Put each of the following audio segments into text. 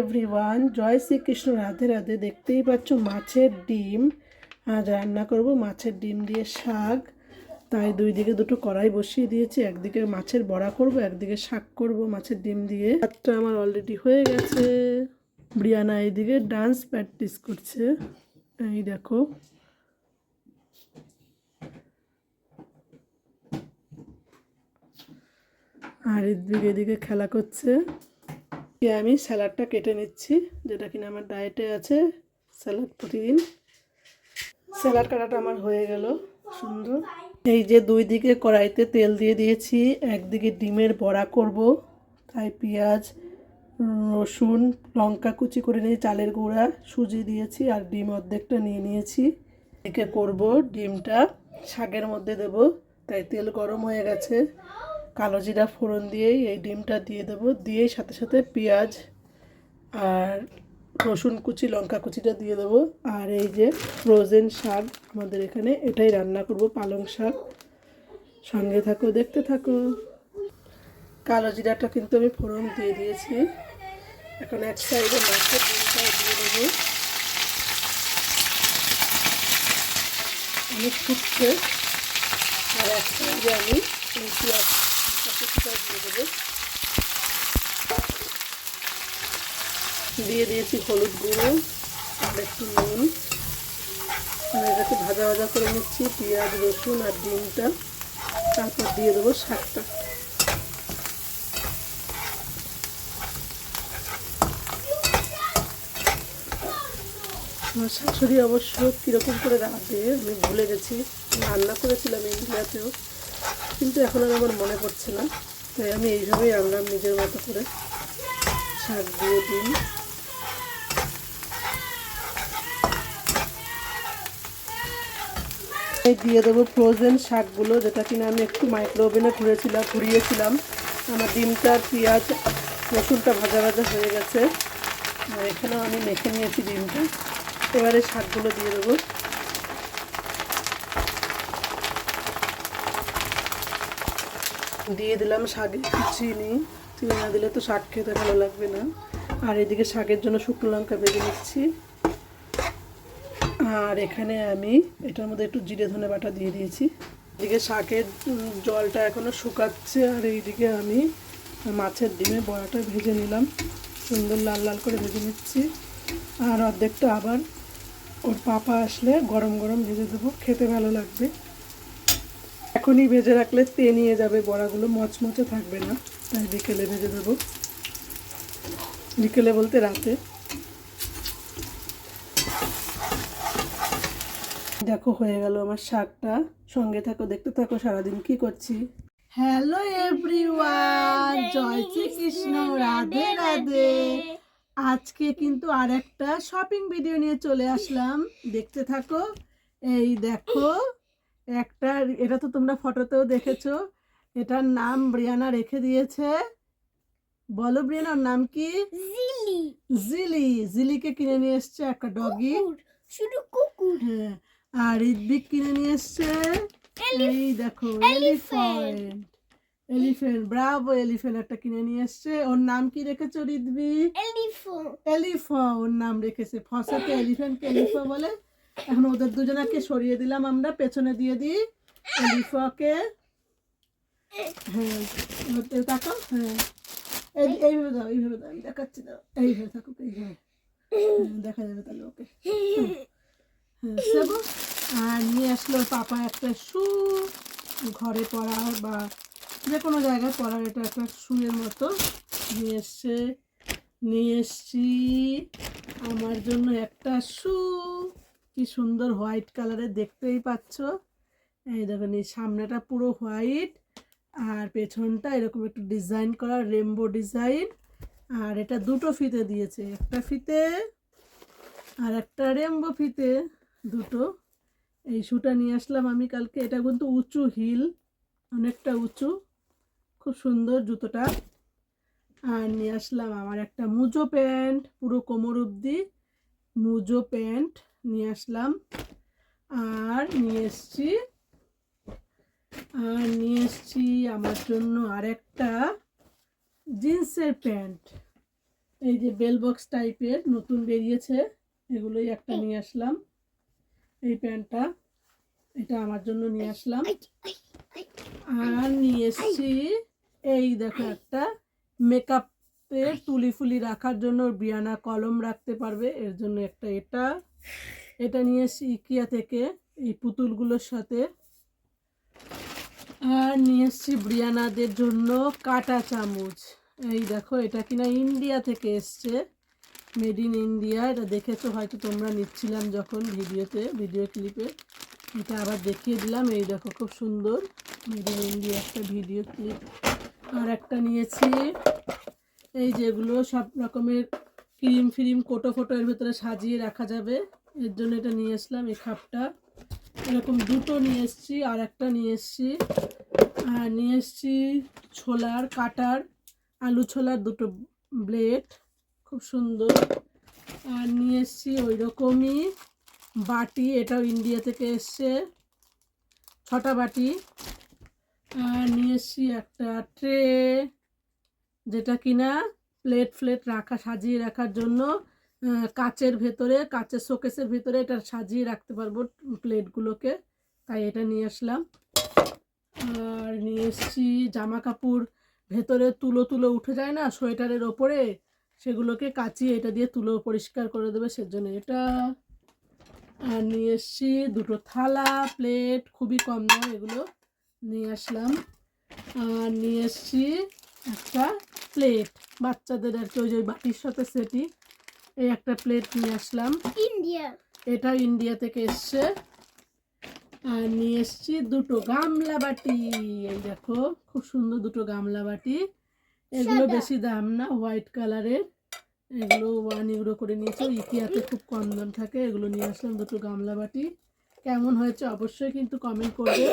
Everyone জয় শ্রীকৃষ্ণ, রাধে রাধে। দেখতেই পাচ্ছ মাছের ডিম। আজ রান্না করব মাছের ডিম দিয়ে শাক। তাই দুই দিকে দুটো কড়াই বসিয়ে দিয়েছি। একদিকে মাছের বড়া করব, একদিকে শাক করব মাছের ডিম দিয়ে। ভাতটা আমার অলরেডি হয়ে গেছে। ব্রিয়ানা এইদিকে ডান্স প্র্যাকটিস করছে। এই দেখো। আর এদিকে এদিকে খেলা করছে। দিয়ে আমি স্যালাডটা কেটে নিচ্ছি, যেটা কিনা আমার ডায়েটে আছে, স্যালাড প্রতিদিন। স্যালাড কাটাটা আমার হয়ে গেল, সুন্দর। এই যে দুই দিকে কড়াইতে তেল দিয়ে দিয়েছি, একদিকে ডিমের বড়া করব, তাই পেঁয়াজ, রসুন, লঙ্কা কুচি করে নিয়ে চালের গুঁড়া, সুজি দিয়েছি, আর ডিম অর্ধেকটা নিয়ে নিয়েছি। এদিকে করব ডিমটা, শাকের মধ্যে দেব, তাই তেল গরম হয়ে গেছে। কালো জিরা ফোড়ন দিয়েই এই ডিমটা দিয়ে দেবো। দিয়েই সাথে সাথে পেঁয়াজ আর রসুন কুচি, লঙ্কা কুচিটা দিয়ে দেবো। আর এই যে ফ্রোজেন শাক আমাদের এখানে, এটাই রান্না করব, পালং শাক। সঙ্গে থাকো, দেখতে থাকো। কালো জিরাটা কিন্তু আমি ফোড়ন দিয়ে দিয়েছি। এখন এক সাইডে মাছের ডিমটা দিয়ে দেবো। অনেক ফুটছে। আর এক সাইডে আমি এই দিয়ে দিয়েছি হলুদ গুঁড়ো, আর একটু নুন। এটাকে ভাজা ভাজা করে নিচ্ছি, পেঁয়াজ, রসুন আর ডিমটা। তারপর দিয়ে দেবো শাকটা। আমার শাশুড়ি অবশ্য কীরকম করে রাঁধে, আমি ভুলে গেছি। রান্না করেছিলাম ইন্ডিয়াতেও কিন্তু এখন আর আমার মনে পড়ছে না। তাই আমি এইভাবেই রান্নাম নিজের মতো করে। শাক দিয়ে দিন। দিয়ে দেবো ফ্রোজেন শাকগুলো, যেটা কিনা আমি একটু মাইক্রো ওভেনে ঘুরেছিলাম, ঘুরিয়েছিলাম। আমার ডিমটা, পেঁয়াজ, রসুনটা ভাজা ভাজা হয়ে গেছে। আর এখানেও আমি মেখে নিয়েছি ডিমটা। এবারে শাকগুলো দিয়ে দেবো। দিয়ে দিলাম শাকে চিনি। চিনি না দিলে তো শাক খেতে ভালো লাগবে না। আর এদিকে শাকের জন্য শুকনো লঙ্কা বেজে নিচ্ছি। আর এখানে আমি এটার মধ্যে একটু জিরে ধনে বাটা দিয়ে দিয়েছি। এদিকে শাকের জলটা এখনও শুকাচ্ছে। আর এইদিকে আমি মাছের ডিমে বড়াটা ভেজে নিলাম। সুন্দর লাল লাল করে ভেজে নিচ্ছি। আর অর্ধেকটা আবার ওর পাপা আসলে গরম গরম ভেজে দেবো। খেতে ভালো লাগবে। এখনই ভেজে রাখলে তে নিয়ে যাবে, বড়াগুলো মচমচে থাকবে না। তাই বিকেলে ভেজে দেবো। বিকেলে বলতে রাতে। দেখো, হয়ে গেল আমার শাকটা। সঙ্গে থাকো, দেখতে থাকো, সারাদিন কি করছি। হ্যালো এভরিওয়ান, জয় শ্রীকৃষ্ণ, রাধে রাধে। আজকে কিন্তু আর একটা শপিং ভিডিও নিয়ে চলে আসলাম। দেখতে থাকো, এই দেখো। একটা এটা তো তোমরা ফটোতেও দেখেছ। এটার নাম ব্রিয়ানা রেখে দিয়েছে। বলো ব্রিয়ানা ওর নাম কি? জিলি। জিলি। জিলিকে কিনে নিয়ে এসছে একটা ডগি। শুধু কুকুর। হ্যাঁ আর ঋদ্বিক কিনে নিয়ে এসছে এই দেখো এলিফ্যান্ট। এলিফ্যান্ট ব্রাভো এলিফ্যান্ট একটা কিনে নিয়ে এসছে। ওর নাম কি রেখেছো ঋদ্বিক এলিফ্যান্ট এলিফা ওর নাম রেখেছে। ফসাকে এলিফ্যান্টকে এলিফো বলে। এখন ওদের দুজনাকে সরিয়ে দিলাম আমরা পেছনে দিয়ে দিই। এলিফাকে হ্যাঁ তাকাও হ্যাঁ। এই এইভাবে দাও এইভাবে দাও আমি দেখাচ্ছি দাও এইভাবে থাকুক এইভাবে হ্যাঁ, দেখা যাবে তাহলে ওকে। হ্যাঁ সেবো। আর নিয়ে আসলো পাপা একটা শু। ঘরে পড়ার বা যে কোনো জায়গায় পড়ার এটা একটা শুয়ের মতো। নিয়ে এসছে নিয়ে এসছি। আমার জন্য একটা শু। কি সুন্দর হোয়াইট কালারের দেখতেই পাচ্ছ। এই দেখুন, এই সামনেটা পুরো হোয়াইট আর পেছনটা এরকম একটু ডিজাইন করা রেমবো ডিজাইন। আর এটা দুটো ফিতে দিয়েছে, একটা ফিতে আর একটা রেমবো ফিতে দুটো। এই শুটা নিয়ে আসলাম আমি কালকে, এটা কিন্তু উঁচু হিল, অনেকটা উঁচু, খুব সুন্দর জুতোটা। আর নিয়ে আসলাম আমার একটা মুজো প্যান্ট, পুরো কোমর অবধি মুজো প্যান্ট। নিয়ে আসলাম। আর নিয়ে এসছি আর নিয়ে এসছি আমার জন্য আর একটা জিন্সের প্যান্ট। এই যে বেল বক্স টাইপের নতুন বেরিয়েছে এগুলোই একটা নিয়ে আসলাম। এই প্যান্টটা এটা আমার জন্য নিয়ে আসলাম। আর নিয়ে এসেছি এই দেখো একটা মেকআপের তুলি ফুলি রাখার জন্য বিয়ানা কলম রাখতে পারবে এর জন্য একটা এটা। এটা নিয়ে এসেছি ইকিয়া থেকে, এই পুতুলগুলোর সাথে। আর নিয়ে এসেছি ব্রিয়ানাদের জন্য কাটা চামচ। এই দেখো, এটা কিনা ইন্ডিয়া থেকে এসছে। মেড ইন ইন্ডিয়া, এটা দেখেছ? হয়তো তোমরা নিচ্ছিলাম যখন ভিডিওতে, ভিডিও ক্লিপে। এটা আবার দেখিয়ে দিলাম। এই দেখো, খুব সুন্দর। মেড ইন ইন্ডিয়া একটা ভিডিও ক্লিপ। আর একটা নিয়েছি। এই যেগুলো সব রকমের ক্রিম ফ্রিম, কোটো ফোটো এর ভেতরে সাজিয়ে রাখা যাবে। এর জন্য এটা নিয়ে আসলাম, এই খাপটা। এরকম দুটো নিয়ে এসেছি, আর একটা নিয়ে এসেছি। আর নিয়ে এসেছি ছোলার, কাটার, আলু ছোলার দুটো ব্লেড, খুব সুন্দর। আর নিয়ে এসেছি ওই রকমই বাটি, এটাও ইন্ডিয়া থেকে এসছে, ছটা বাটি। আর নিয়ে এসেছি একটা ট্রে, যেটা কিনা প্লেট ফ্লেট রাখা, সাজিয়ে রাখার জন্য। কাচের ভেতরে, কাচের শোকেসের ভেতরে এটা সাজিয়ে রাখতে পারব প্লেটগুলোকে। তাই এটা নিয়ে আসলাম। আর নিয়ে এসেছি জামা কাপড় ভেতরে তুলো তুলো উঠে যায় না সোয়েটারের ওপরে? সেগুলোকে কাচিয়ে এটা দিয়ে তুলো পরিষ্কার করে দেবে সেজন্য। এটা আর নিয়ে এসেছি দুটো থালা, প্লেট, খুবই কম দাম এগুলো। নিয়ে আসলাম। আর নিয়ে এসেছি একটা প্লেট। বাচ্চাদের আর কি, ওই যে বাটির সাথে সেটি। এই একটা প্লেট নিয়ে আসলাম। ইন্ডিয়া এটা ইন্ডিয়া থেকে এসছে। আর নিয়ে এসছি দুটো গামলা বাটি। এই দেখো খুব সুন্দর দুটো গামলা বাটি। এগুলো বেশি দাম না হোয়াইট কালারের। এগুলো ওয়ান ইউরো করে নিয়েছে। ইতিহাতে খুব কম দাম থাকে। এগুলো নিয়ে আসলাম দুটো গামলা বাটি। কেমন হয়েছে অবশ্যই কিন্তু কমেন্ট করবে।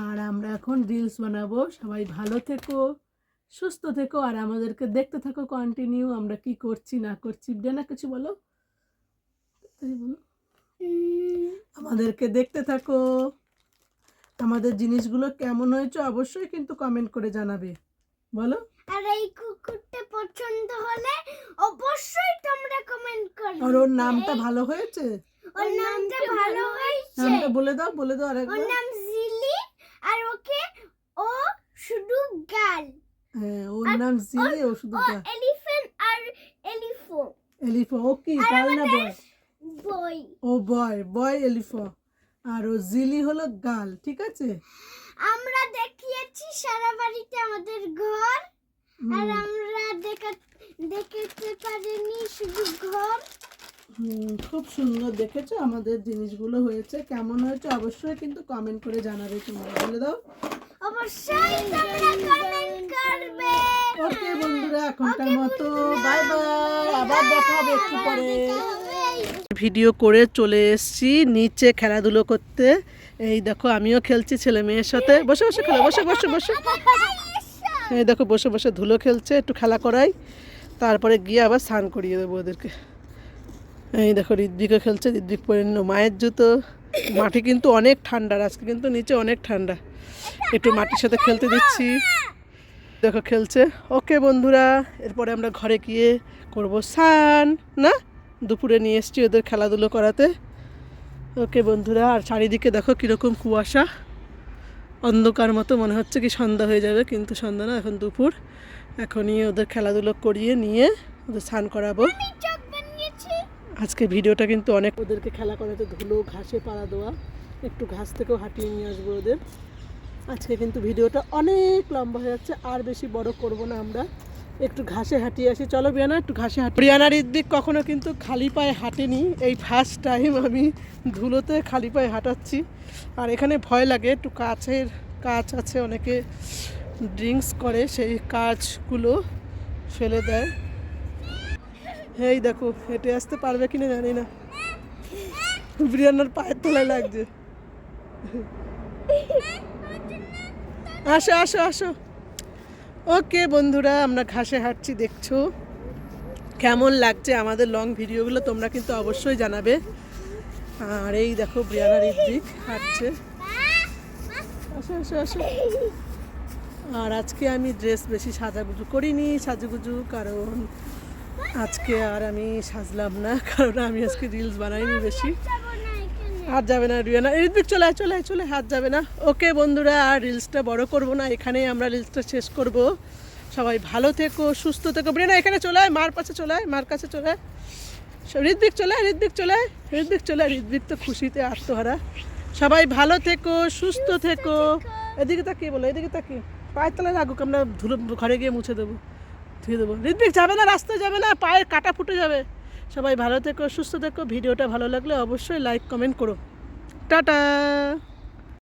আর আমরা এখন রিলস বানাবো। সবাই ভালো থেকো। সুস্থ থেকো আর আমাদেরকে দেখতে থাকো কন্টিনিউ আমরা কি করছি না করছি না কিছু বলো। বলো। আমাদেরকে দেখতে থাকো। আমাদের জিনিসগুলো কেমন হয়েছে অবশ্যই কিন্তু কমেন্ট করে জানাবে। বলো। আর এই কুকুরটা পছন্দ হলে অবশ্যই তোমরা কমেন্ট করবে। আর ওর নামটা ভালো হয়েছে? ওর নামটা ভালো হয়েছে। নামটা বলে দাও বলে দাও আরেকবার। ওর নাম জিলি আর ওকে ও শুধু গাল হ্যাঁ ওর নাম জিলি ও শুধু ও এলিফ্যান্ট আর এলিফো এলিফো ও কি গাল না বয় বই ও বয় বয় এলিফো আর ও জিলি হলো গাল ঠিক আছে? আমরা দেখিয়েছি সারা বাড়িতে আমাদের ঘর আর আমরা দেখা দেখতে পারিনি শুধু ঘর। খুব সুন্দর দেখেছ আমাদের জিনিসগুলো হয়েছে কেমন হয়েছে অবশ্যই কিন্তু কমেন্ট করে জানাবে তোমরা বলে দাও। অবশ্যই তোমরা কমেন্ট করবে। ওকে বন্ধুরা এখনকার মতো বাই বাই আবার দেখা হবে একটু পরে। ভিডিও করে চলে এসেছি নিচে খেলাধুলো করতে। এই দেখো আমিও খেলছি ছেলে মেয়ের সাথে। বসে বসে খেলো বসে বসে বসে। এই দেখো বসে বসে ধুলো খেলছে একটু খেলা করাই। তারপরে গিয়ে আবার স্নান করিয়ে দেবো ওদেরকে। এই দেখো ঋদ্বিকও খেলছে ঋদ্বিক পরে মায়ের জুতো। মাটি কিন্তু অনেক ঠান্ডা, আজকে কিন্তু নিচে অনেক ঠান্ডা। একটু মাটির সাথে খেলতে দিচ্ছি। দেখো খেলছে। ওকে বন্ধুরা, এরপরে আমরা ঘরে গিয়ে করব স্নান, না? দুপুরে নিয়ে এসছি ওদের খেলাধুলো করাতে। ওকে বন্ধুরা, আর চারিদিকে দেখো কীরকম কুয়াশা। অন্ধকার মতো মনে হচ্ছে কি সন্ধ্যা হয়ে যাবে, কিন্তু সন্ধ্যা না, এখন দুপুর। এখনই ওদের খেলাধুলো করিয়ে নিয়ে ওদের স্নান করাবো। আজকে ভিডিওটা কিন্তু অনেক ওদেরকে খেলা করাতে ধুলো, ঘাসে পাড়া দেওয়া, একটু ঘাস থেকেও হাঁটিয়ে নিয়ে আসব ওদের। আজকে কিন্তু ভিডিওটা অনেক লম্বা হয়ে যাচ্ছে, আর বেশি বড় করব না আমরা। একটু ঘাসে হাঁটিয়ে আসি। চলো বিয়ানা, একটু ঘাসে হাঁটি। বিয়ানার ইদ্দিক কখনো কিন্তু খালি পায়ে হাঁটেনি। এই ফার্স্ট টাইম আমি ধুলোতে খালি পায়ে হাঁটাচ্ছি। আর এখানে ভয় লাগে, একটু কাছের কাজ আছে, অনেকে ড্রিঙ্কস করে, সেই কাজগুলো ফেলে দেয়। এই দেখো, হেঁটে আসতে পারবে কিনা জানি না। বিরিয়ানার পায়ের তলায় লাগছে। আসো আসো আসো। ওকে বন্ধুরা, আমরা ঘাসে হাঁটছি, দেখছ? কেমন লাগছে আমাদের লং ভিডিওগুলো তোমরা কিন্তু অবশ্যই জানাবে। আর এই দেখো ব্রিয়ানার ইদ্দিক হাঁটছে আসো আসো আসো। আর আজকে আমি ড্রেস বেশি সাজাগুজু করিনি, সাজুগুজু, কারণ আজকে আর আমি সাজলাম না কারণ আমি আজকে রিলস বানাইনি বেশি। যাব না এখানে হাত যাবে না রিয়ানা। ঋত্বিক চলে আয়, চলে আয়, চলে হাত যাবে না। ওকে বন্ধুরা আর রিলসটা বড় করব না এখানেই আমরা রিলসটা শেষ করব। সবাই ভালো থেকো সুস্থ থেকো। রিয়ানা এখানে চলে আয় মার কাছে চলে আয় মার কাছে চলে আয়। ঋত্বিক চলে আয়, ঋত্বিক চলে আয়, ঋত্বিক চলে আয়, ঋত্বিক তো খুশিতে আত্মহারা। সবাই ভালো থেকো সুস্থ থেকো। এদিকে তাকিয়ে বলো এদিকে তাকিয়ে। পায়ের তলায় লাগুক আমরা ধুলো ঘরে গিয়ে মুছে দেবো। ধুয়ে দেবো। ঋদ্বিক যাবে না, রাস্তায় যাবে না, পায়ের কাটা ফুটে যাবে। সবাই ভালো থেকো, সুস্থ থেকো, ভিডিওটা ভালো লাগলে অবশ্যই লাইক কমেন্ট করো। টাটা!